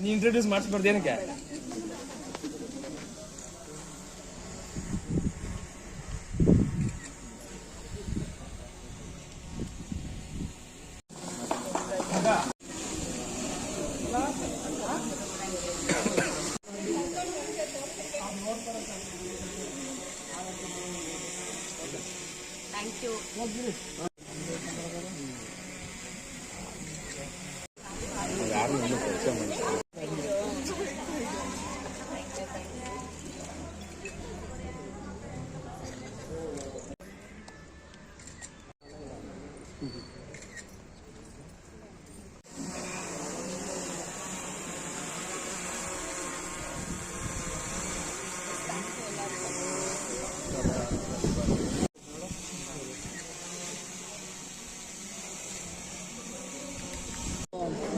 ನೀ ಇಂಟ್ರೊಡ್ಯೂಸ್ ಮಾಡಿಸ್ಬಾರ್ದು ಏನಕ್ಕೆ ಥ್ಯಾಂಕ್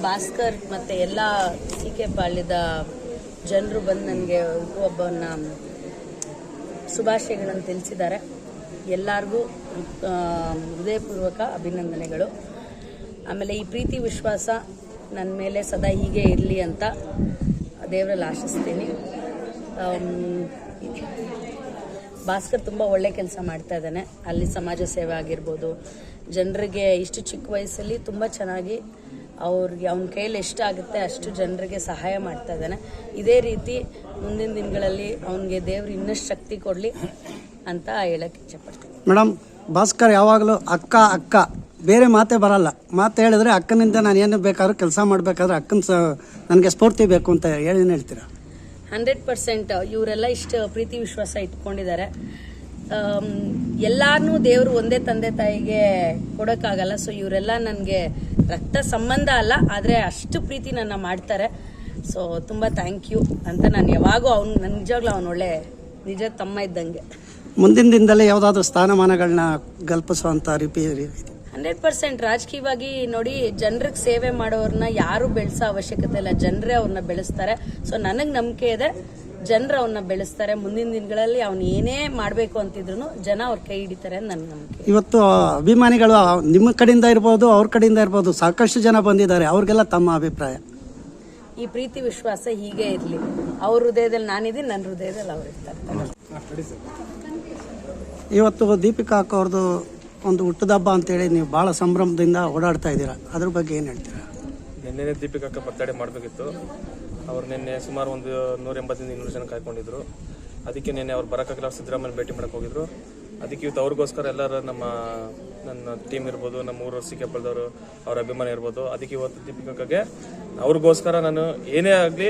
ಭಾಸ್ಕರ್ ಮತ್ತೆ ಎಲ್ಲ ಸಿ ಕೆ ಪಾಳ್ಯದ ಜನರು ಬಂದು ನನಗೆ ಒಬ್ಬನ ಶುಭಾಶಯಗಳನ್ನು ತಿಳಿಸಿದ್ದಾರೆ. ಎಲ್ಲರಿಗೂ ಹೃದಯಪೂರ್ವಕ ಅಭಿನಂದನೆಗಳು. ಆಮೇಲೆ ಈ ಪ್ರೀತಿ ವಿಶ್ವಾಸ ನನ್ನ ಮೇಲೆ ಸದಾ ಹೀಗೆ ಇರಲಿ ಅಂತ ದೇವರಲ್ಲಿ ಆಶಿಸ್ತೀನಿ. ಭಾಸ್ಕರ್ ತುಂಬ ಒಳ್ಳೆ ಕೆಲಸ ಮಾಡ್ತಾ ಇದ್ದಾನೆ. ಅಲ್ಲಿ ಸಮಾಜ ಸೇವೆ ಆಗಿರ್ಬೋದು. ಜನರಿಗೆ ಇಷ್ಟು ಚಿಕ್ಕ ವಯಸ್ಸಲ್ಲಿ ತುಂಬ ಚೆನ್ನಾಗಿ ಅವ್ರಿಗೆ ಅವನ ಕೈಯಲ್ಲಿ ಎಷ್ಟಾಗುತ್ತೆ ಅಷ್ಟು ಜನರಿಗೆ ಸಹಾಯ ಮಾಡ್ತಾ ಇದ್ದಾನೆ. ಇದೇ ರೀತಿ ಮುಂದಿನ ದಿನಗಳಲ್ಲಿ ಅವನಿಗೆ ದೇವರು ಇನ್ನಷ್ಟು ಶಕ್ತಿ ಕೊಡಲಿ ಅಂತ ಹೇಳಕ್ಕೆ ಇಚ್ಛೆಪಡ್ತೀನಿ. ಮೇಡಮ್ ಭಾಸ್ಕರ್ ಯಾವಾಗಲೂ ಅಕ್ಕ ಅಕ್ಕ ಬೇರೆ ಮಾತೇ ಬರಲ್ಲ. ಮಾತು ಹೇಳಿದ್ರೆ ಅಕ್ಕನಿಂದ ನಾನು ಏನು ಬೇಕಾದ್ರೂ ಕೆಲಸ ಮಾಡಬೇಕಾದ್ರೆ ಅಕ್ಕನ ಸ ನನಗೆ ಸ್ಫೂರ್ತಿ ಬೇಕು ಅಂತ ಏನ್ ಹೇಳ್ತೀರಾ? ಹಂಡ್ರೆಡ್ ಪರ್ಸೆಂಟ್ ಇವರೆಲ್ಲ ಇಷ್ಟು ಪ್ರೀತಿ ವಿಶ್ವಾಸ ಇಟ್ಕೊಂಡಿದ್ದಾರೆ. ಎಲ್ಲಾರನ್ನೂ ದೇವರು ಒಂದೇ ತಂದೆ ತಾಯಿಗೆ ಕೊಡೋಕ್ಕಾಗಲ್ಲ. ಸೊ ಇವರೆಲ್ಲ ನನಗೆ ರಕ್ತ ಸಂಬಂಧ ಅಲ್ಲ ಆದರೆ ಅಷ್ಟು ಪ್ರೀತಿ ನನ್ನ ಮಾಡ್ತಾರೆ. ಸೊ ತುಂಬ ಥ್ಯಾಂಕ್ ಯು ಅಂತ ನಾನು ಯಾವಾಗೂ ಅವ್ನು ನನ್ನ ನಿಜವಾಗ್ಲೂ ಅವನು ಒಳ್ಳೆ ನಿಜ ತಮ್ಮ ಇದ್ದಂಗೆ. ಮುಂದಿನ ದಿನದಲ್ಲೇ ಯಾವುದಾದ್ರೂ ಸ್ಥಾನಮಾನಗಳನ್ನ ಕಲ್ಪಿಸುವಂಥ ರೀತಿ ಹಂಡ್ರೆಡ್ ಪರ್ಸೆಂಟ್ ರಾಜಕೀಯವಾಗಿ ನೋಡಿ ಜನರಿಗೆ ಸೇವೆ ಮಾಡೋರನ್ನ ಯಾರು ಬೆಳೆಸೋ ಅವಶ್ಯಕತೆ ಇಲ್ಲ. ಜನರೇ ಅವ್ರನ್ನ ಬೆಳೆಸ್ತಾರೆ. ಸೊ ನನಗೆ ನಂಬಿಕೆ ಇದೆ. ಜನರು ಅವನ್ನ ಬೆಳೆಸ್ತಾರೆ. ಮುಂದಿನ ದಿನಗಳಲ್ಲಿ ಅವ್ನು ಏನೇ ಮಾಡಬೇಕು ಅಂತಿದ್ರು ಜನ ಅವ್ರ ಕೈ ಹಿಡಿತಾರೆ ಅಂತ ನನ್ನ ನಂಬಿಕೆ. ಇವತ್ತು ಅಭಿಮಾನಿಗಳು ನಿಮ್ಮ ಕಡೆಯಿಂದ ಇರ್ಬೋದು ಅವ್ರ ಕಡೆಯಿಂದ ಇರ್ಬೋದು ಸಾಕಷ್ಟು ಜನ ಬಂದಿದ್ದಾರೆ. ಅವ್ರಿಗೆಲ್ಲ ತಮ್ಮ ಅಭಿಪ್ರಾಯ. ಈ ಪ್ರೀತಿ ವಿಶ್ವಾಸ ಹೀಗೆ ಇರಲಿ. ಅವ್ರ ಹೃದಯದಲ್ಲಿ ನಾನಿದ್ದೀನಿ ನನ್ನ ಹೃದಯದಲ್ಲಿ ಅವ್ರು ಇರ್ತಾರೆ. ಇವತ್ತು ದೀಪಿಕಾ ಅಕ್ಕ ಅವ್ರದ್ದು ಒಂದು ಹುಟ್ಟದಬ್ಬ ಅಂತೇಳಿ ನೀವು ಭಾಳ ಸಂಭ್ರಮದಿಂದ ಓಡಾಡ್ತಾ ಇದ್ದೀರಾ. ಅದ್ರ ಬಗ್ಗೆ ಏನು ಹೇಳ್ತೀರಾ? ನಿನ್ನೆ ದೀಪಿಕಕ್ಕ ಬರ್ತಡೇ ಮಾಡಬೇಕಿತ್ತು. ಅವ್ರು ನಿನ್ನೆ ಸುಮಾರು ಒಂದು ನೂರ ಎಂಬತ್ತರಿಂದ ಇನ್ನೂರು ಜನ ಕಾಯ್ಕೊಂಡಿದ್ರು. ಅದಕ್ಕೆ ನಿನ್ನೆ ಅವ್ರು ಬರೋಕ್ಕಾಗಲ್ಲ ಸಿದ್ದರಾಮಯ್ಯ ಭೇಟಿ ಮಾಡಕ್ಕೆ ಹೋಗಿದ್ರು. ಅದಕ್ಕೆ ಇವತ್ತು ಅವ್ರಿಗೋಸ್ಕರ ಎಲ್ಲರೂ ನಮ್ಮ ನನ್ನ ಟೀಮ್ ಇರ್ಬೋದು ನಮ್ಮ ಊರು ಸಿ ಕೆಪ್ಪಳದವರು ಅವ್ರ ಅಭಿಮಾನ ಇರ್ಬೋದು. ಅದಕ್ಕೆ ಇವತ್ತು ದೀಪಿಕಾಗೆ ಅವ್ರಿಗೋಸ್ಕರ ನಾನು ಏನೇ ಆಗಲಿ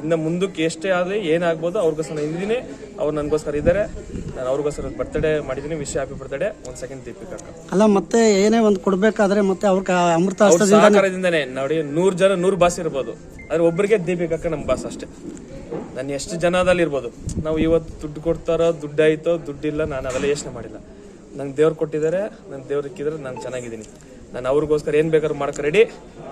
ಇನ್ನು ಮುಂದಕ್ಕೆ ಎಷ್ಟೇ ಆಗಲಿ ಏನಾಗ್ಬೋದು ಅವ್ರಿಗೋಸ್ಕರ ನಾನು ಇದ್ದೀನಿ. ಅವ್ರು ನನಗೋಸ್ಕರ ಇದ್ದಾರೆ. ನಾನು ಅವ್ರಿಗೋಸ್ಕರ ಬರ್ತಡೇ ಮಾಡಿದ್ದೀನಿ ವಿಶ್ ಹ್ಯಾಪಿ ಬರ್ತಡೇ ಒಂದು ಸೆಕೆಂಡ್ ದೀಪಿಕ. ಅಲ್ಲ ಮತ್ತೆ ಏನೇ ಒಂದು ಕೊಡಬೇಕಾದ್ರೆ ಮತ್ತೆ ಅವ್ರ ಅಮೃತ ನೋಡಿ ನೂರು ಜನ ನೂರು ಬಾಸ್ ಇರ್ಬೋದು. ಆದ್ರೆ ಒಬ್ಬರಿಗೆ ದೀಪಿಕಕ್ಕ ನಮ್ಮ ಬಾಸ್ ಅಷ್ಟೇ. ನಾನು ಎಷ್ಟು ಜನದಲ್ಲಿ ಇರ್ಬೋದು. ನಾವು ಇವತ್ತು ದುಡ್ಡು ಕೊಡ್ತಾರೋ ದುಡ್ಡು ಆಯ್ತೋ ದುಡ್ಡಿಲ್ಲ ನಾನು ಅದೆಲ್ಲ ಯೋಚನೆ ಮಾಡಿಲ್ಲ. ನಂಗೆ ದೇವ್ರು ಕೊಟ್ಟಿದ್ದಾರೆ ನನ್ ದೇವ್ರು ಇಕ್ಕಿದ್ರೆ ನಾನು ಚೆನ್ನಾಗಿದ್ದೀನಿ. ನಾನು ಅವ್ರಿಗೋಸ್ಕರ ಏನು ಬೇಕಾದ್ರೂ ಮಾಡ್ಕೊ ರೆಡಿ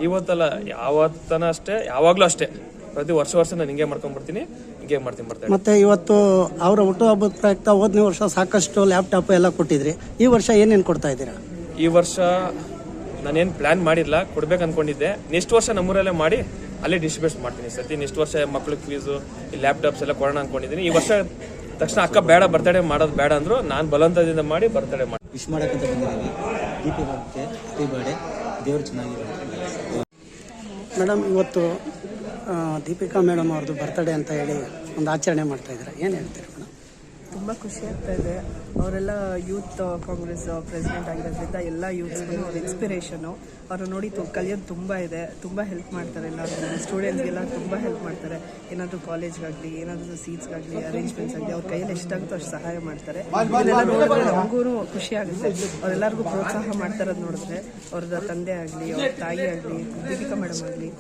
ಇವತ್ತಲ್ಲ ಯಾವತ್ತನ ಅಷ್ಟೇ ಯಾವಾಗಲೂ ಅಷ್ಟೇ. ಪ್ರತಿ ವರ್ಷ ವರ್ಷ ನಾನು ಹಿಂಗೆ ಮಾಡ್ಕೊಂಡ್ಬಿಡ್ತೀನಿ ಹಿಂಗೆ ಮಾಡ್ತೀನಿ ಬರ್ತೀನಿ ಮತ್ತೆ ಇವತ್ತು ಅವರ ಹುಟ್ಟುಹಬ್ಬದ ಪ್ರಯುಕ್ತ ಹೋದನೇ ವರ್ಷ ಸಾಕಷ್ಟು ಲ್ಯಾಪ್ಟಾಪ್ ಎಲ್ಲ ಕೊಟ್ಟಿದ್ರಿ. ಈ ವರ್ಷ ಏನೇನು ಕೊಡ್ತಾ ಇದ್ದೀರಾ? ಈ ವರ್ಷ ನಾನೇನು ಪ್ಲ್ಯಾನ್ ಮಾಡಿಲ್ಲ ಕೊಡ್ಬೇಕು ಅಂದ್ಕೊಂಡಿದ್ದೆ ನೆಕ್ಸ್ಟ್ ವರ್ಷ ನಮ್ಮೂರಲ್ಲೇ ಮಾಡಿ ಅಲ್ಲೇ ಡಿಸ್ಟ್ರಿಬ್ಯೂಟ್ ಮಾಡ್ತೀನಿ ಸತಿ ಇಷ್ಟು ವರ್ಷ ಮಕ್ಳಿಗೆ ಫೀಸು ಈ ಲ್ಯಾಪ್ಟಾಪ್ಸ್ ಎಲ್ಲ ಕೊಡೋಣ ಅನ್ಕೊಂಡಿದ್ದೀನಿ ಈ ವರ್ಷ ತಕ್ಷಣ ಅಕ್ಕ ಬೇಡ ಬರ್ತಡೇ ಮಾಡೋದು ಬೇಡ ಅಂದ್ರು ನಾನು ಬಲವಂತದಿಂದ ಮಾಡಿ ಬರ್ತಡೇ ಮಾಡಿ. ವಿಶ್ ಮಾಡೋಕ್ಕಂತ ಬಂದಿದ್ದೀನಿ ದೀಪಿ ಹ್ಯಾಪಿ ಬರ್ಡೇ ದೇವ್ರು ಚೆನ್ನಾಗಿರೋ ಮೇಡಮ್ ಇವತ್ತು ದೀಪಿಕಾ ಮೇಡಮ್ ಅವ್ರದ್ದು ಬರ್ತಡೇ ಅಂತ ಹೇಳಿ ಒಂದು ಆಚರಣೆ ಮಾಡ್ತಾ ಇದ್ದಾರೆ. ಏನು ಹೇಳ್ತೀರಿ ಮೇಡಮ್? ತುಂಬ ಖುಷಿ ಆಗ್ತಾ ಇದೆ. ಅವರೆಲ್ಲ ಯೂತ್, ಕಾಂಗ್ರೆಸ್, ಪ್ರೆಸಿಡೆಂಟ್ ಆಗಿರೋದ್ರಿಂದ ಎಲ್ಲ ಯೂತ್ಸ್ಗೂ ಅವ್ರ ಇನ್ಸ್ಪಿರೇಷನು ಅವ್ರು ನೋಡಿ ತು, ಕಲಿಯೋದು ತುಂಬ ಇದೆ. ತುಂಬ ಹೆಲ್ಪ್ ಮಾಡ್ತಾರೆ ಎಲ್ಲರೂ ಸ್ಟೂಡೆಂಟ್ಸ್ಗೆಲ್ಲ ತುಂಬ ಹೆಲ್ಪ್ ಮಾಡ್ತಾರೆ. ಏನಾದರೂ ಕಾಲೇಜ್ಗಾಗಲಿ ಏನಾದರೂ ಸೀಟ್ಸ್ಗಾಗಲಿ ಅರೇಂಜ್ಮೆಂಟ್ಸ್ ಆಗಲಿ, ಅವ್ರ ಕೈಯಲ್ಲಿ ಎಷ್ಟಾಗುತ್ತೋ ಅಷ್ಟು ಸಹಾಯ ಮಾಡ್ತಾರೆ. ನೋಡಿದ್ರೆ ನಮಗೂ ಖುಷಿ ಆಗುತ್ತೆ. ಅವರೆಲ್ಲರಿಗೂ ಪ್ರೋತ್ಸಾಹ ಮಾಡ್ತಾ ಇರೋದು ನೋಡಿದ್ರೆ. ಅವ್ರದ್ದು ತಂದೆ ಆಗಲಿ, ಅವ್ರ ತಾಯಿ ಆಗಲಿ, ದೀಪಿಕಾ ಮೇಡಮ್ ಆಗಲಿ,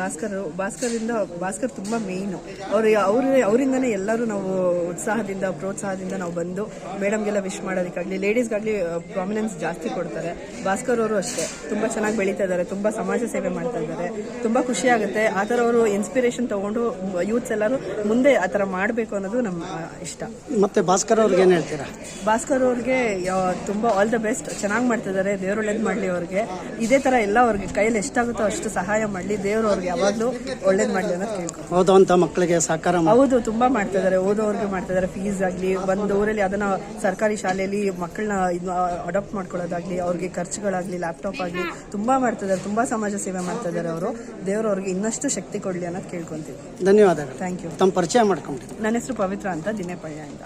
ಭಾಸ್ಕರ್, ಭಾಸ್ಕರಿಂದ ಭಾಸ್ಕರ್ ತುಂಬ ಮೇಯ್ನು ಅವ್ರು, ಅವ್ರ, ಅವರಿಂದನೇ ಎಲ್ಲರೂ ನಾವು ಉತ್ಸಾಹದಿಂದ ಪ್ರೋತ್ಸಾಹದಿಂದ ನಾವು ಬಂದು ಮೇಡಮ್ಗೆಲ್ಲ ವಿಶ್ ಮಾಡೋದಕ್ಕಾಗಲಿ ಲೇಡೀಸ್ಗಾಗಲಿ ಪ್ರಾಮಿನೆನ್ಸ್ ಜಾಸ್ತಿ ಕೊಡ್ತಾರೆ. ಭಾಸ್ಕರ್ ಅವರು ಅಷ್ಟೇ. ತುಂಬ ಚೆನ್ನಾಗಿ ಬೆಳೀತಾ ಇದ್ದಾರೆ ತುಂಬ ಸಮಾಜ ಸೇವೆ ಮಾಡ್ತಾ ಇದ್ದಾರೆ. ತುಂಬ ಖುಷಿ ಆಗುತ್ತೆ. ಆ ಥರ ಅವರು ಇನ್ಸ್ಪಿರೇಷನ್ ತಗೊಂಡು ಯೂತ್ಸ್ ಎಲ್ಲರೂ ಮುಂದೆ ಆ ಥರ ಮಾಡಬೇಕು ಅನ್ನೋದು ನಮ್ಮ ಇಷ್ಟ. ಮತ್ತೆ ಭಾಸ್ಕರ್ ಅವ್ರಿಗೆ ಏನು ಹೇಳ್ತೀರಾ? ಭಾಸ್ಕರ್ ಅವ್ರಿಗೆ ತುಂಬ ಆಲ್ ದ ಬೆಸ್ಟ್ ಚೆನ್ನಾಗಿ ಮಾಡ್ತಿದ್ದಾರೆ ದೇವ್ರು ಒಳ್ಳೇದು ಮಾಡಲಿ ಅವ್ರಿಗೆ? ಇದೇ ಥರ ಎಲ್ಲ ಅವ್ರಿಗೆ ಕೈಯಲ್ಲಿ ಎಷ್ಟಾಗುತ್ತೋ ಅಷ್ಟು ಸಹಾಯ ಮಾಡಲಿ. ದೇವ್ರು ಅವ್ರಿಗೆ ಯಾವಾಗಲೂ ಒಳ್ಳೇದು ಮಾಡಲಿ ಅನ್ನೋದು ಕೇಳ್ಕೊ ಅಂತ ಮಕ್ಕಳಿಗೆ ಸಹಕಾರ ಹೌದು ತುಂಬ ಮಾಡ್ತಾ ಓದೋರಿಗೆ ಮಾಡ್ತಿದ್ದಾರೆ ಮಾಡ್ತಾ ಇದಾರೆ ಫೀಸ್ ಆಗ್ಲಿ ಒಂದು ಊರಲ್ಲಿ ಅದನ್ನ ಸರ್ಕಾರಿ ಶಾಲೆಯಲ್ಲಿ ಮಕ್ಕಳನ್ನ ಇದು ಅಡಾಪ್ಟ್ ಮಾಡ್ಕೊಳ್ಳೋದಾಗ್ಲಿ ಅವ್ರಿಗೆ ಖರ್ಚುಗಳಾಗ್ಲಿ ಲ್ಯಾಪ್ಟಾಪ್ ಆಗಲಿ ತುಂಬಾ ಮಾಡ್ತಿದ್ದಾರೆ. ತುಂಬಾ ಸಮಾಜ ಸೇವೆ ಮಾಡ್ತಿದ್ದಾರೆ ಇದಾರೆ ಅವರು. ದೇವರು ಅವ್ರಿಗೆ ಇನ್ನಷ್ಟು ಶಕ್ತಿ ಕೊಡ್ಲಿ ಅನ್ನೋದು ಕೇಳ್ಕೊಂತೀವಿ. ಧನ್ಯವಾದಗಳು. ಥ್ಯಾಂಕ್ ಯು ತಮ್ಮ ಪರಿಚಯ ಮಾಡ್ಕೊಂಬಿಡಿ ನನ್ನ ಹೆಸರು ಪವಿತ್ರ ಅಂತ ದಿನೇಪಳ್ಯ ಅಂತ.